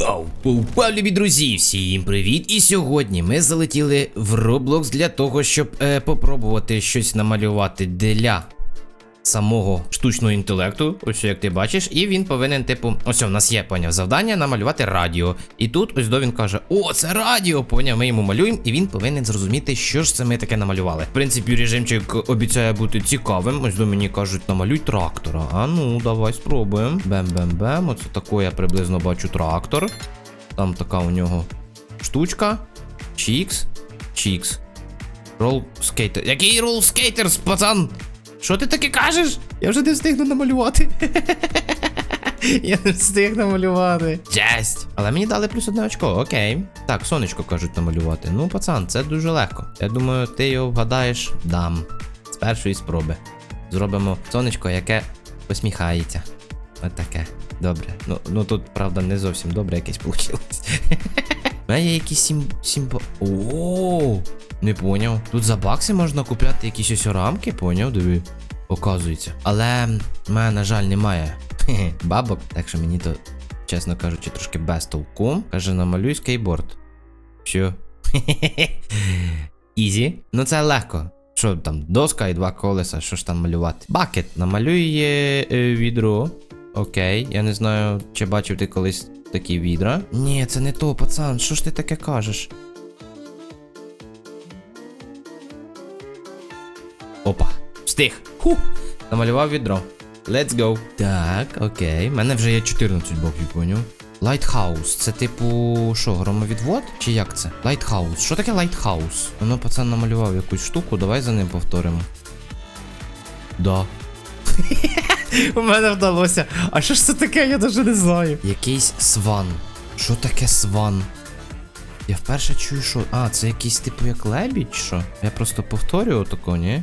Вау! Вау, любі друзі! Всім привіт! І сьогодні ми залетіли в Roblox для того, щоб е, попробувати щось намалювати для самого штучного інтелекту. Ось як ти бачиш, і він повинен, типу, ось у нас є поняв завдання намалювати радіо. І тут ось до він каже: О, це радіо! Поняв, ми йому малюємо, і він повинен зрозуміти, що ж це ми таке намалювали. В принципі, режимчик обіцяє бути цікавим. Ось до мені кажуть, намалюй трактора. А ну, давай спробуємо. Бем-бем-бем. Оце тако я приблизно бачу трактор. Там така у нього штучка. Чікс. Чікс. Рол скейтер. Який рол скейтерс, пацан? Що ти таке кажеш? Я вже не встигну намалювати. Я не встиг намалювати. Жесть. Але мені дали плюс одне очко, окей. Так, сонечко кажуть намалювати. Ну, пацан, це дуже легко. Я думаю, ти його вгадаєш дам. З першої спроби. Зробимо сонечко, яке посміхається. Отаке. Добре. Ну, ну тут, правда, не зовсім добре якесь вийшло. У мене є якісь сім... сімбо... О, не поняв. Тут за бакси можна купляти якісь ось рамки, поняв, диви. Оказується. Але мене, на жаль, немає бабок, так що мені то, чесно кажучи, трошки без толку. Каже, намалюй скейтборд. Що? Ізі. Ну це легко. Що там, доска і два колеса, що ж там малювати? Бакет. Намалюй е, е, відро. Окей, я не знаю, чи бачив ти колись такі відра. Ні, це не то, пацан, що ж ти таке кажеш? Опа, встиг. Ху! Намалював відро. Let's go. Так, окей. У мене вже є 14 боків, поняв. Лайтхаус. Це типу. що, громовідвод? Чи як це? Лайтхаус. Що таке лайтхаус? Воно пацан намалював якусь штуку, давай за ним повторимо. Да. У мене вдалося. А що ж це таке, я навіть не знаю. Якийсь сван. Що таке сван? Я вперше чую, що. А, це якийсь типу як лебідь, що? Я просто повторюю тако, ні?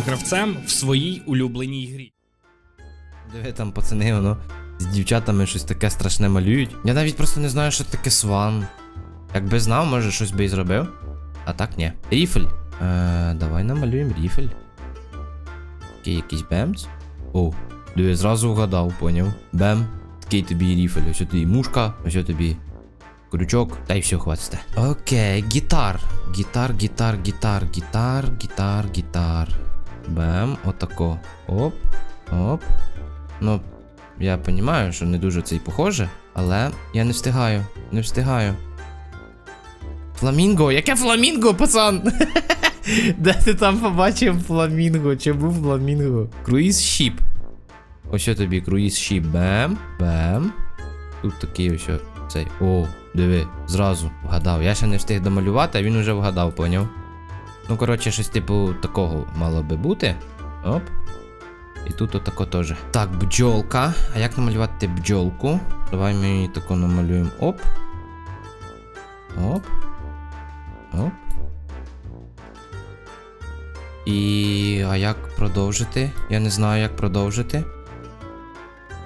гравцем в своїй улюбленій грі. Диви там пацани, воно з дівчатами щось таке страшне малюють. Я навіть просто не знаю, що таке сван. Якби знав, може щось би і зробив. А так ні. Ріфель. Е, давай намалюємо ріфель. Такий якийсь бемц. О, диви, зразу вгадав, поняв. Бем. Такий тобі ріфель. Ось тобі мушка, ось тобі крючок. Та й все, хватите. Окей, гітар. Гітар, гітар, гітар, гітар, гітар, гітар. Бем, отако. Оп. Оп. Ну, я розумію, що не дуже це й похоже, але я не встигаю. Не встигаю. Фламінго? Яке фламінго, пацан? Де ти там побачив фламінго? Чи був фламінго? Круїз шіп. Ось що тобі круїз шіп. Бем. Бем. Тут такий ось цей. О, диви, зразу вгадав. Я ще не встиг домалювати, а він уже вгадав, поняв? Ну, коротше, щось типу такого мало би бути. Оп. І тут отако теж. Так, бджолка. А як намалювати бджолку? Давай ми її тако намалюємо. Оп. Оп. Оп. І. А як продовжити? Я не знаю, як продовжити.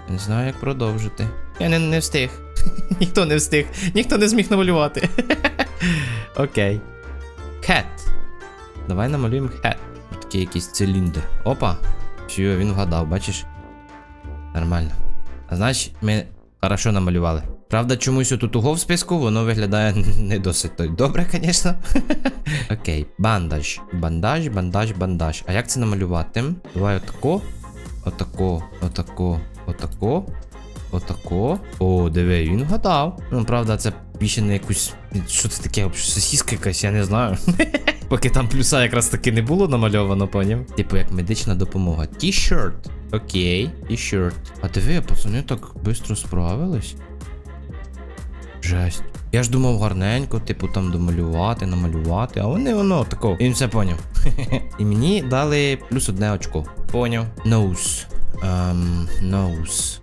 Я не знаю, як продовжити. Я не, не встиг. Ніхто не встиг. Ніхто не зміг намалювати. Окей. Хет. Давай намалюємо хет. Такий якийсь циліндр. Опа. Все, він вгадав, бачиш? Нормально. А значить, ми хорошо намалювали. Правда, чомусь отут уго в списку, воно виглядає не досить то добре, звісно. Окей, бандаж. Бандаж, бандаж, бандаж. А як це намалювати? Давай отако. Отако, отако, отако. Отако. О, диви, він вгадав. Ну, правда, це більше не якусь. Що це таке? Сосіска якась, я не знаю. Поки там плюса якраз таки не було намальовано, поняв? Типу як медична допомога. Ті-шерт. Окей, ті-шерт. А диви, пацани так швидко справились. Жесть. Я ж думав гарненько, типу там домалювати, намалювати, а вони воно тако. Він все поняв. І мені дали плюс одне очко. Поняв. Nose. Ем, nose.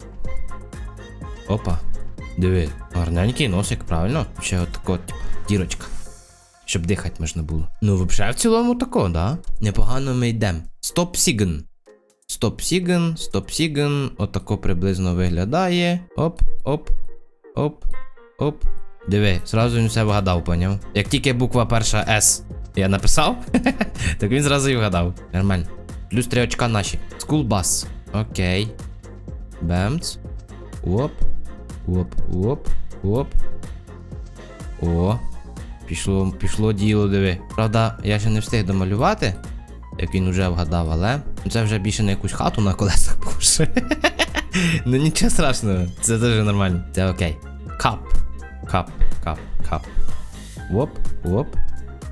Опа. Диви. Гарненький носик, правильно? Ще отако, типу, дірочка. Щоб дихати можна було. Ну, взагалі в цілому тако, да? Непогано ми йдемо. Стоп Сіген. Стоп Сіген, стоп Сіген. Отако приблизно виглядає. Оп, оп, оп, оп. Диви, зразу він все вгадав, поняв? Як тільки буква перша С я написав, так він зразу і вгадав. Нормально. Плюс три очка наші. Bus. Окей. Бемц. Оп. Оп, оп, оп. О. Пішло, пішло діло, диви. Правда, я ще не встиг домалювати, як він уже вгадав, але це вже більше на якусь хату на колесах похоже. ну нічого страшного, це дуже нормально. Це окей. Кап. Кап, кап, кап. Оп, оп.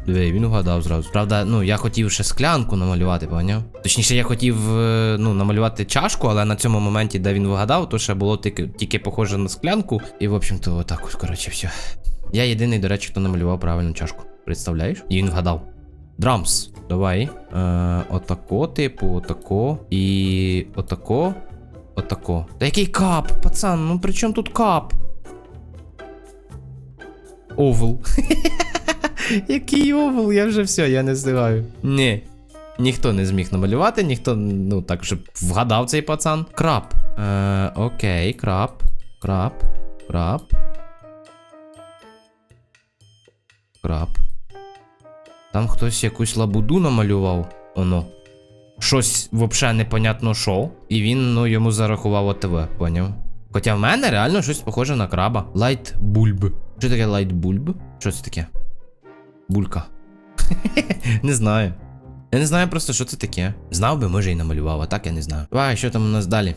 Диви, він угадав зразу. Правда, ну я хотів ще склянку намалювати, поняв? Точніше, я хотів е, ну, намалювати чашку, але на цьому моменті, де він вгадав, то ще було тільки, тільки похоже на склянку. І, в общем-то, отак ось, коротше, все. Я єдиний, до речі, хто намалював правильну чашку. Представляєш? І він вгадав. Драмс. Давай. Е, отако, типу, отако. І отако. Отако. Та який кап, пацан, ну при чому тут кап? Овл. Який овл, я вже все, я не встигаю. Ні. Ніхто не зміг намалювати, ніхто, ну так, щоб вгадав цей пацан. Краб. Е, окей, краб. Краб. Краб. Краб. Там хтось якусь лабуду намалював. Оно. Щось взагалі непонятно що. І він, ну, йому зарахував ОТВ, поняв? Хоча в мене реально щось похоже на краба. Лайт бульб. Що таке лайт бульб? Що це таке? Булька. не знаю. Я не знаю просто, що це таке. Знав би, може, і намалював, а так я не знаю. Давай, що там у нас далі?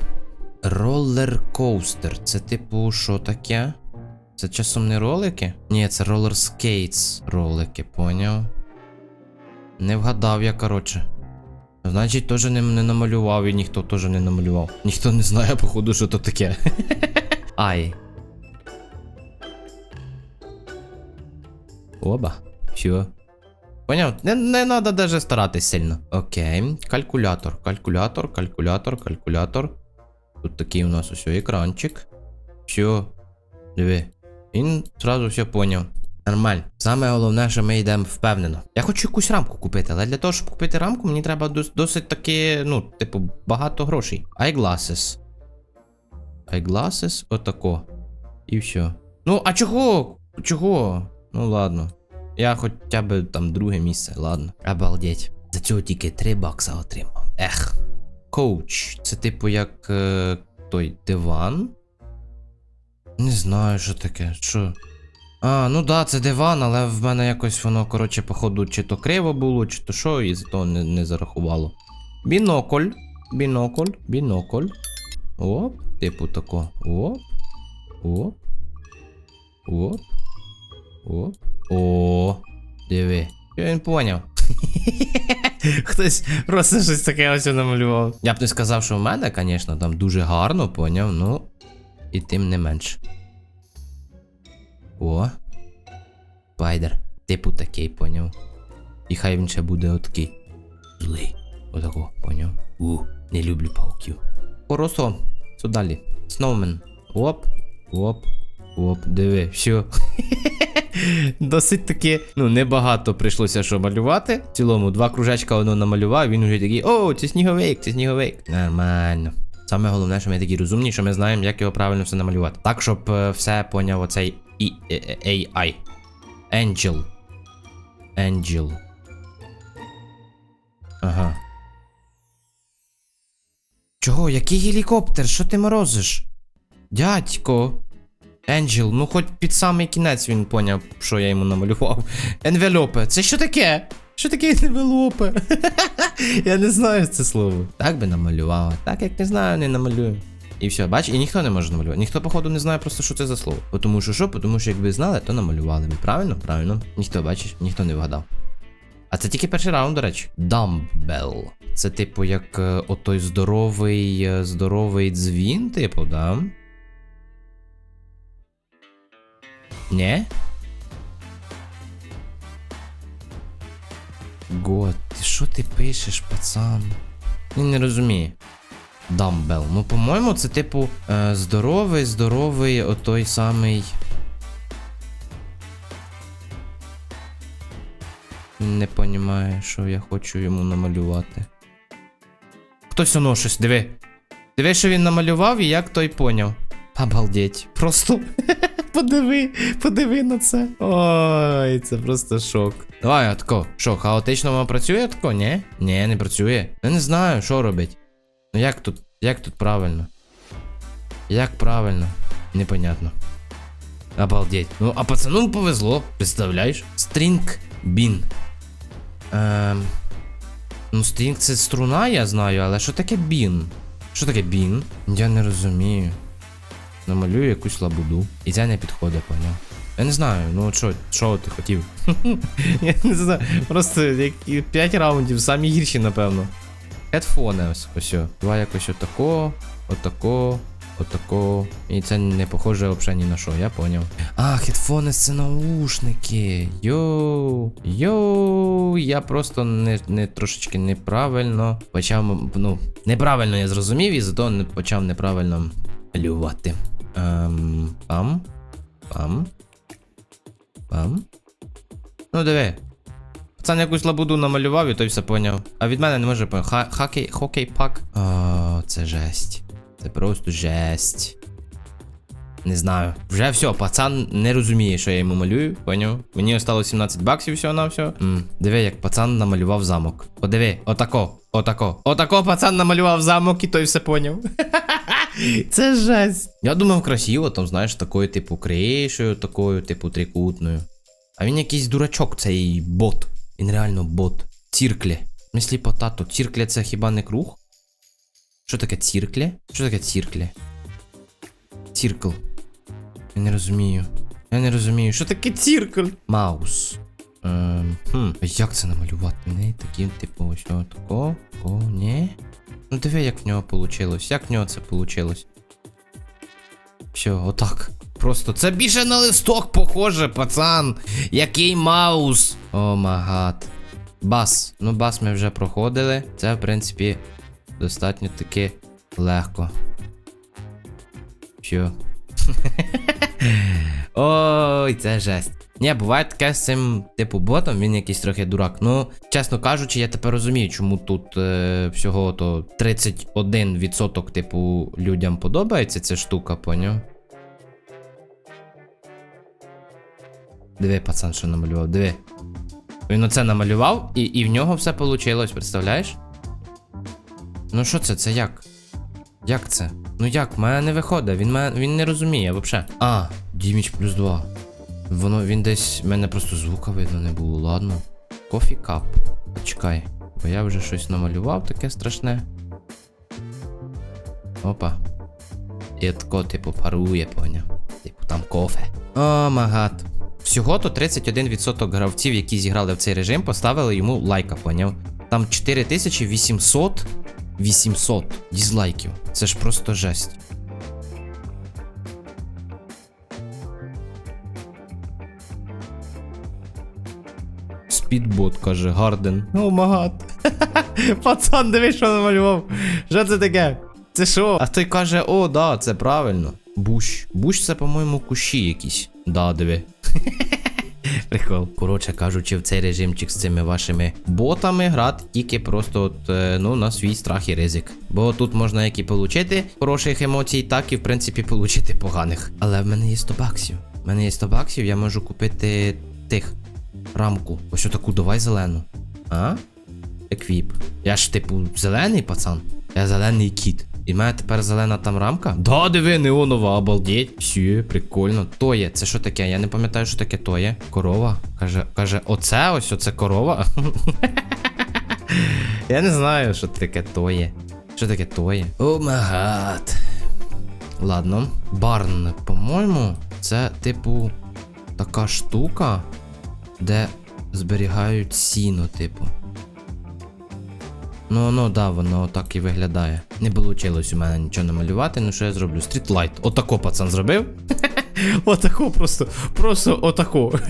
Роллер коустер. Це типу, що таке? Це часом не ролики? Ні, це ролер скейтс. Ролики, поняв. Не вгадав я, коротше. Значить, теж не, не намалював і ніхто теж не намалював. Ніхто не знає, походу, що то таке. Ай. Оба. Все. Поняв? Не, не надо даже старатись сильно. Окей. Калькулятор. Калькулятор, калькулятор, калькулятор. Тут такий у нас ось екранчик. Все. Диви. Він зразу все поняв. Нормально. Саме головне, що ми йдемо впевнено. Я хочу якусь рамку купити, але для того, щоб купити рамку, мені треба дос- досить таки, ну, типу, багато грошей. Eyeglasses. Eyeglasses, отако. І все. Ну, а чого? Чого? Ну ладно. Я хоча б там друге місце, ладно. Обалдеть. За цього тільки 3 бакса отримав. Ех. Коуч. Це типу як е, той диван. Не знаю, що таке. Що? А, ну да, це диван, але в мене якось воно, коротше, походу, чи то криво було, чи то що, і з того не, не зарахувало. Бінокль. Бінокль, бінокль. Оп, типу тако. Оп. Оп. Оп. Оп. О, диви. Що він поняв? Хтось просто щось таке ось намалював. Я б не сказав, що в мене, звісно, там дуже гарно, поняв, ну. І тим не менш. О. Спайдер. Типу такий, поняв. І хай він ще буде отакий. Злий. Отако, поняв. У, не люблю пауків. Хорошо. Що далі? Сноумен. Оп. Оп. Оп, диви, все. Досить таки, ну, небагато прийшлося що малювати. В цілому, два кружечка воно намалював, він уже такий, о, це сніговик, це сніговик. Нормально. Саме головне, що ми такі розумні, що ми знаємо, як його правильно все намалювати. Так, щоб е, все поняв оцей е, е, AI. Angel. Angel. Ага. Чого? Який гелікоптер? Що ти морозиш? Дядько. Енджел, ну хоч під самий кінець він поняв, що я йому намалював. Енвелопе, це що таке? Що таке енвелопе? я не знаю це слово. Так би намалював, так як не знаю, не намалюю. І все, бач, і ніхто не може намалювати. Ніхто, походу, не знає просто, що це за слово. Тому що що? Тому що якби знали, то намалювали би. Правильно? Правильно. Ніхто, бачиш, ніхто не вгадав. А це тільки перший раунд, до речі. Dumbbell. Це, типу, як е, отой здоровий, е, здоровий дзвін, типу, да? Ні? Гот, що ти пишеш, пацан? Він не розуміє. Дамбел. Ну, по-моєму, це типу е, здоровий, здоровий, отой самий. Не понімає, що я хочу йому намалювати. Хтось воно щось, диви. Диви, що він намалював і як той поняв. Обалдеть. Просто подиви, подиви на це. Ой, це просто шок. Давай, отко. Що, хаотично воно працює отко? Ні? Ні, не працює. Я не знаю, що робить. Ну як тут, як тут правильно? Як правильно? Непонятно. Обалдеть. Ну, а пацану повезло, представляєш? Стрінг бін. Ем... Ну, стрінг це струна, я знаю, але що таке бін? Що таке бін? Я не розумію. Намалюю якусь лабуду. І це не підходить, поняв. Я не знаю, ну що, що ти хотів? Я не знаю. Просто як 5 раундів, самі гірші, напевно. Хедфони ось ось. Два якось отако, отако, отако. І це не похоже взагалі ні на що, я поняв. А, хедфони це наушники. Йоу. Йоу. Я просто не, не трошечки неправильно почав. Ну, неправильно я зрозумів і зато не почав неправильно малювати. Ем, пам. Пам. Пам. Ну, диви. Пацан якусь лабуду намалював і той все поняв. А від мене не може поняв. Хокей, хокей пак. О, це жесть. Це просто жесть. Не знаю. Вже все, пацан не розуміє, що я йому малюю, поняв? Мені осталось 17 баксів всього на все. Диви, як пацан намалював замок. Подиви, отако, отако. Отако пацан намалював замок і той все поняв. Це жесть. Я думав красиво, там, знаєш, такою, типу, кришею, такою, типу, трикутною. А він якийсь дурачок, цей бот. Він реально бот. Цірклі. Мислі потато. Цірклі це хіба не круг? Що таке цірклі? Що таке цірклі? Ціркл. Я не розумію. Я не розумію. Що таке ціркл? Маус. Ем, хм. Як це намалювати? Не такі, типу, ось тако, тако, ні. Ну диви, як в нього вийшло. Як в нього це вийшло? Все, отак. Просто це більше на листок похоже, пацан. Який маус. О магад. Бас. Ну, бас ми вже проходили. Це, в принципі, достатньо таки легко. Що? Ой, це жесть. Ні, буває таке з цим, типу, ботом, він якийсь трохи дурак. Ну, чесно кажучи, я тепер розумію, чому тут е, всього то 31% типу людям подобається ця штука, поняв? Диви, пацан, що намалював, диви. Він оце намалював, і, і в нього все вийшло, представляєш? Ну що це? Це як? Як це? Ну як? В мене не виходить, він, мене, він не розуміє взагалі. А, діміч плюс 2. Воно він десь. в мене просто звука видно не було, ладно. Кофі кап. Чекай, бо я вже щось намалював таке страшне. Опа. І тако, типу, парує, поняв. Типу, там кофе. О, магад. Всього то 31% гравців, які зіграли в цей режим, поставили йому лайка, поняв? Там 4800 800 дізлайків. Це ж просто жесть. Спідбот каже, Гарден. О, магад. Пацан, дивись, що намалював. Що це таке? Це що? А той каже, о, да, це правильно. Буш. Буш це, по-моєму, кущі якісь. Да, диви. Прикол. Коротше кажучи, в цей режимчик з цими вашими ботами грати тільки просто от, е, ну, на свій страх і ризик. Бо тут можна як і получити хороших емоцій, так і в принципі получити поганих. Але в мене є 100 баксів. В мене є 100 баксів, я можу купити тих рамку. Ось таку давай зелену. А? Еквіп. Я ж типу зелений пацан. Я зелений кіт. І в мене тепер зелена там рамка? Да, диви, неонова, обалдеть. Сі, прикольно. То є, це що таке? Я не пам'ятаю, що таке то є. Корова. Каже, каже, оце ось оце корова. Я не знаю, що таке то є. Що таке то є? О магад. Ладно. Барн, по-моєму, це типу така штука, де зберігають сіно, типу. Ну, ну, да, воно так і виглядає. Не вийшло у мене нічого намалювати, ну що я зроблю? Стрітлайт. Отако пацан зробив. Отако просто, просто отако.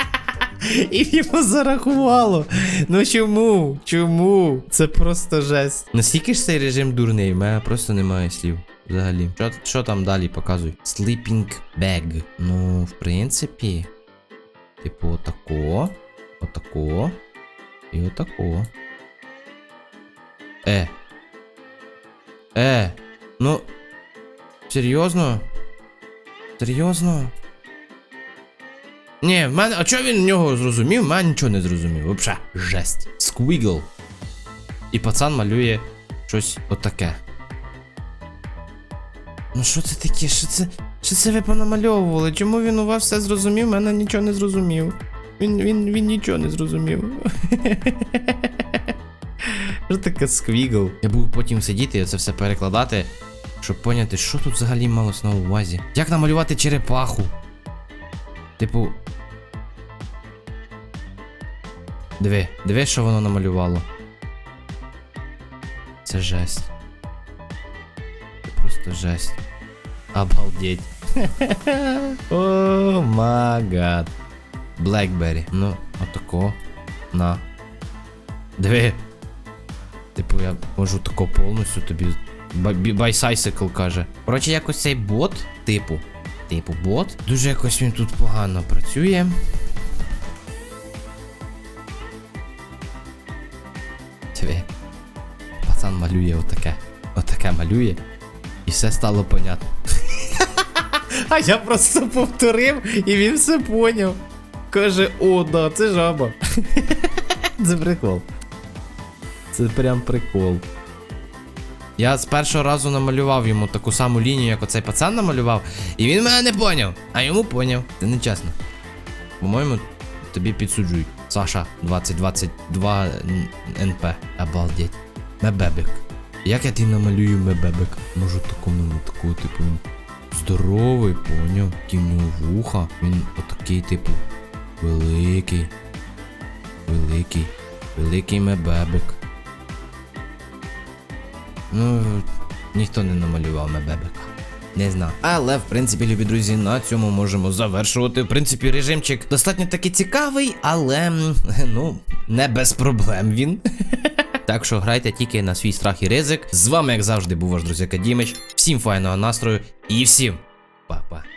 І йому зарахувало. Ну чому? Чому? Це просто жесть. Наскільки ж цей режим дурний, в мене просто немає слів. Взагалі. Що, що там далі показуй? Sleeping bag. Ну, в принципі. Типу, отако. Отако. І отако. Е. Е. Ну. Серйозно? Серйозно? Ні, в мене. А чого він нього зрозумів? В мене нічого не зрозумів. Вообще, жесть. Сквігл. І пацан малює щось отаке. Ну що це таке? Що це? Що це ви понамальовували? Чому він у вас все зрозумів? Мене нічого не зрозумів. Він, він, він нічого не зрозумів. Що таке сквігл? Я буду потім сидіти і це все перекладати, щоб поняти, що тут взагалі малось на увазі. Як намалювати черепаху? Типу. Диви, диви, що воно намалювало. Це жесть. Це просто жесть. Обалдеть. О магад. Блекбері. Ну, отако. На. Диви. Типу, я можу тако повністю тобі. Байсайсикл каже. Коротше, якось цей бот, типу. Типу бот. Дуже якось він тут погано працює. Диви. Пацан малює отаке. Отаке малює. І все стало понятно. А я просто повторив і він все поняв. Каже, о, да, це жаба. Це прикол. Це прям прикол. Я з першого разу намалював йому таку саму лінію, як оцей пацан намалював, і він мене не поняв, а йому поняв. Це не чесно. По-моєму, тобі підсуджують. Саша 2022 НП. Обалдеть. Мебебек. Як я ти намалюю мебебек? Можу такому такого, типу, здоровий, поняв. Ті вуха. Він отакий, типу, великий. Великий. Великий мебебек. Ну, ніхто не намалював мебебека. Не знаю. Але, в принципі, любі друзі, на цьому можемо завершувати. В принципі, режимчик достатньо таки цікавий, але ну, не без проблем він. Так що грайте тільки на свій страх і ризик. З вами, як завжди, був ваш друзяка Дімич. Всім файного настрою і всім па-па.